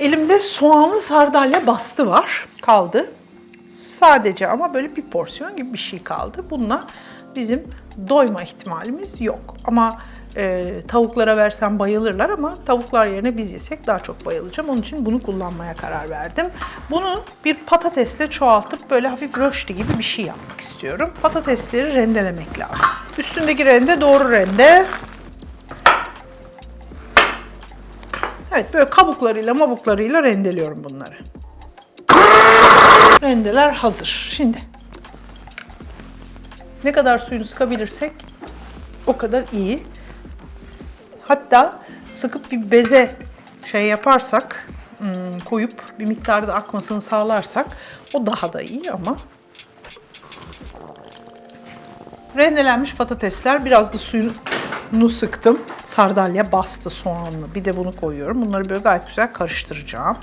Elimde soğanlı sardalya bastı var. Kaldı. Sadece ama böyle bir porsiyon gibi bir şey kaldı. Bununla bizim doyma ihtimalimiz yok. Ama e, tavuklara versem bayılırlar ama tavuklar yerine biz yesek daha çok bayılacağım. Onun için bunu kullanmaya karar verdim. Bunu bir patatesle çoğaltıp böyle hafif röşti gibi bir şey yapmak istiyorum. Patatesleri rendelemek lazım. Üstündeki rende doğru rende. Evet böyle kabuklarıyla mabuklarıyla rendeliyorum bunları. Rendeler hazır. Şimdi ne kadar suyunu sıkabilirsek o kadar iyi. Hatta sıkıp bir beze şey yaparsak, hmm, koyup bir miktarda akmasını sağlarsak o daha da iyi ama Rendelenmiş patatesler, biraz da suyunu sıktım. Sardalya bastı soğanlı. Bir de bunu koyuyorum. Bunları böyle gayet güzel karıştıracağım.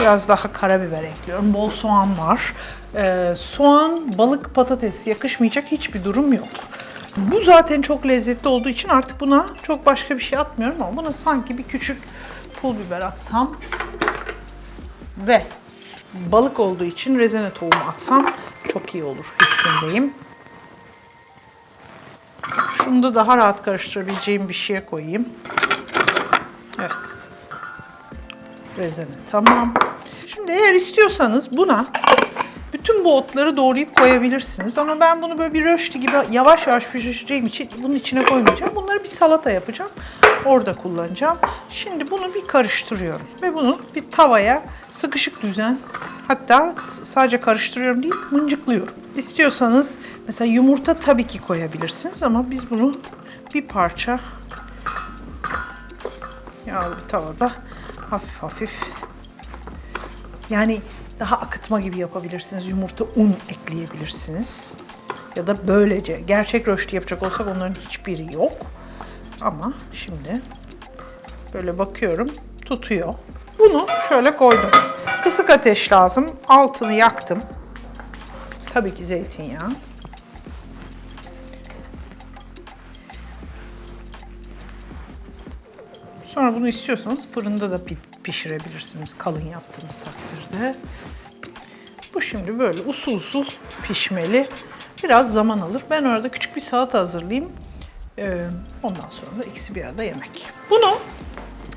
Biraz daha karabiber ekliyorum. Bol soğan var. Ee, soğan, balık, patates yakışmayacak hiçbir durum yok. Bu zaten çok lezzetli olduğu için artık buna çok başka bir şey atmıyorum ama buna sanki bir küçük pul biber atsam ve balık olduğu için rezene tohumu atsam çok iyi olur hissindeyim. Şunu da daha rahat karıştırabileceğim bir şeye koyayım. Evet. Rezene tamam. Şimdi eğer istiyorsanız buna bütün bu otları doğrayıp koyabilirsiniz. Ama ben bunu böyle bir röşti gibi yavaş yavaş pişireceğim için bunun içine koymayacağım. Bunları bir salata yapacağım. Orada kullanacağım. Şimdi bunu bir karıştırıyorum. Ve bunu bir tavaya sıkışık düzen hatta sadece karıştırıyorum değil mıncıklıyorum. İstiyorsanız mesela yumurta tabii ki koyabilirsiniz ama biz bunu bir parça yağlı bir tavada hafif hafif yani daha akıtma gibi yapabilirsiniz. Yumurta, un ekleyebilirsiniz. Ya da böylece. Gerçek röşti yapacak olsak onların hiçbiri yok. Ama şimdi böyle bakıyorum tutuyor. Bunu şöyle koydum. Kısık ateş lazım. Altını yaktım. Tabii ki zeytinyağı. Sonra bunu istiyorsanız fırında da pi- pişirebilirsiniz kalın yaptığınız takdirde. Bu şimdi böyle usul usul pişmeli. Biraz zaman alır. Ben orada küçük bir salata hazırlayayım. Ee, ondan sonra da ikisi bir arada yemek. Bunu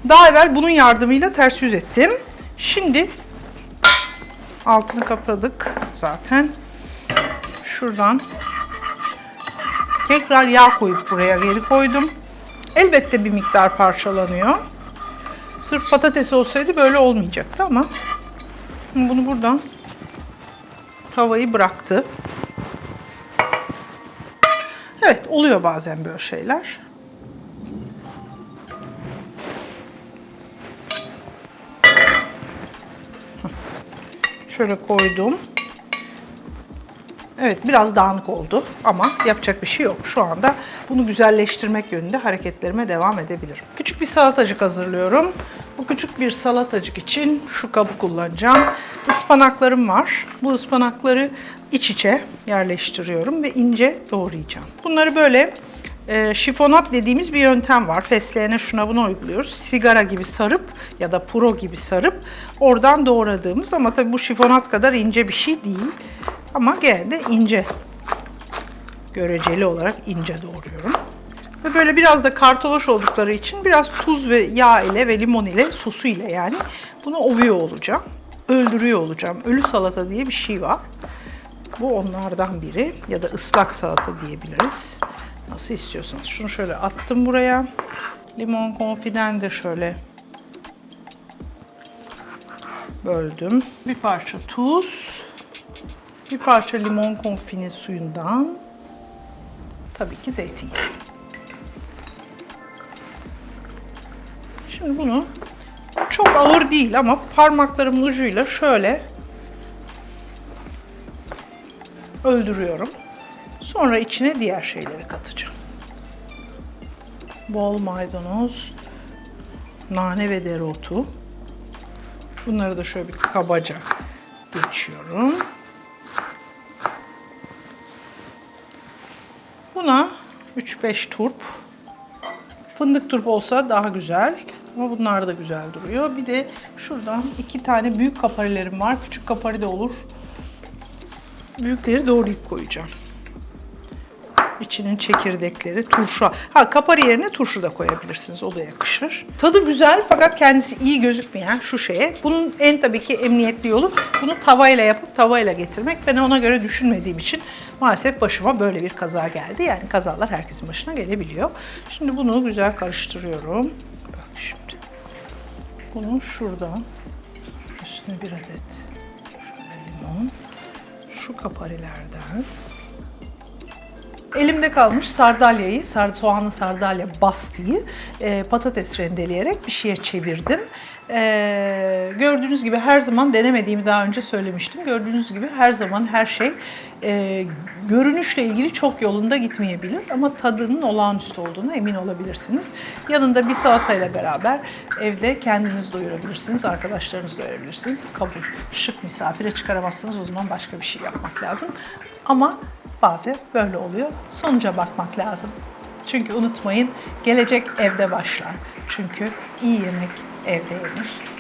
daha evvel bunun yardımıyla ters yüz ettim. Şimdi altını kapadık zaten. Şuradan tekrar yağ koyup buraya geri koydum. Elbette bir miktar parçalanıyor. Sırf patates olsaydı böyle olmayacaktı ama bunu buradan tavayı bıraktı. Evet oluyor bazen böyle şeyler. Şöyle koydum. Evet biraz dağınık oldu ama yapacak bir şey yok. Şu anda bunu güzelleştirmek yönünde hareketlerime devam edebilirim. Küçük bir salatacık hazırlıyorum. Bu küçük bir salatacık için şu kabı kullanacağım. Ispanaklarım var. Bu ıspanakları iç içe yerleştiriyorum ve ince doğrayacağım. Bunları böyle e, şifonat dediğimiz bir yöntem var. Fesleğene şuna bunu uyguluyoruz. Sigara gibi sarıp ya da puro gibi sarıp oradan doğradığımız ama tabii bu şifonat kadar ince bir şey değil. Ama gene de ince göreceli olarak ince doğruyorum. Ve böyle biraz da kartoloş oldukları için biraz tuz ve yağ ile ve limon ile sosu ile yani bunu ovuyor olacağım. Öldürüyor olacağım. Ölü salata diye bir şey var. Bu onlardan biri ya da ıslak salata diyebiliriz. Nasıl istiyorsanız. Şunu şöyle attım buraya. Limon konfiden de şöyle böldüm. Bir parça tuz. Bir parça limon konfini suyundan. Tabii ki zeytinyağı. Şimdi bunu çok ağır değil ama parmaklarımın ucuyla şöyle öldürüyorum. Sonra içine diğer şeyleri katacağım. Bol maydanoz, nane ve dereotu. Bunları da şöyle bir kabaca geçiyorum. Buna 3-5 turp. Fındık turp olsa daha güzel. Ama bunlar da güzel duruyor. Bir de şuradan iki tane büyük kaparilerim var. Küçük kapari de olur. Büyükleri doğrayıp koyacağım. İçinin çekirdekleri, turşu. Ha kapari yerine turşu da koyabilirsiniz. O da yakışır. Tadı güzel fakat kendisi iyi gözükmeyen şu şeye. Bunun en tabii ki emniyetli yolu bunu tavayla yapıp tavayla getirmek. Ben ona göre düşünmediğim için maalesef başıma böyle bir kaza geldi. Yani kazalar herkesin başına gelebiliyor. Şimdi bunu güzel karıştırıyorum. Bak şimdi. Bunu şuradan üstüne bir adet şöyle limon. Şu kaparilerden Elimde kalmış sardalyayı, sar, soğanlı sardalya bastıyı e, patates rendeleyerek bir şeye çevirdim. E, gördüğünüz gibi her zaman denemediğimi daha önce söylemiştim. Gördüğünüz gibi her zaman her şey e, görünüşle ilgili çok yolunda gitmeyebilir ama tadının olağanüstü olduğunu emin olabilirsiniz. Yanında bir salatayla beraber evde kendiniz doyurabilirsiniz, arkadaşlarınız doyurabilirsiniz. Kabul. Şık misafire çıkaramazsınız o zaman başka bir şey yapmak lazım. Ama bazen böyle oluyor. Sonuca bakmak lazım. Çünkü unutmayın gelecek evde başlar. Çünkü iyi yemek evde yenir.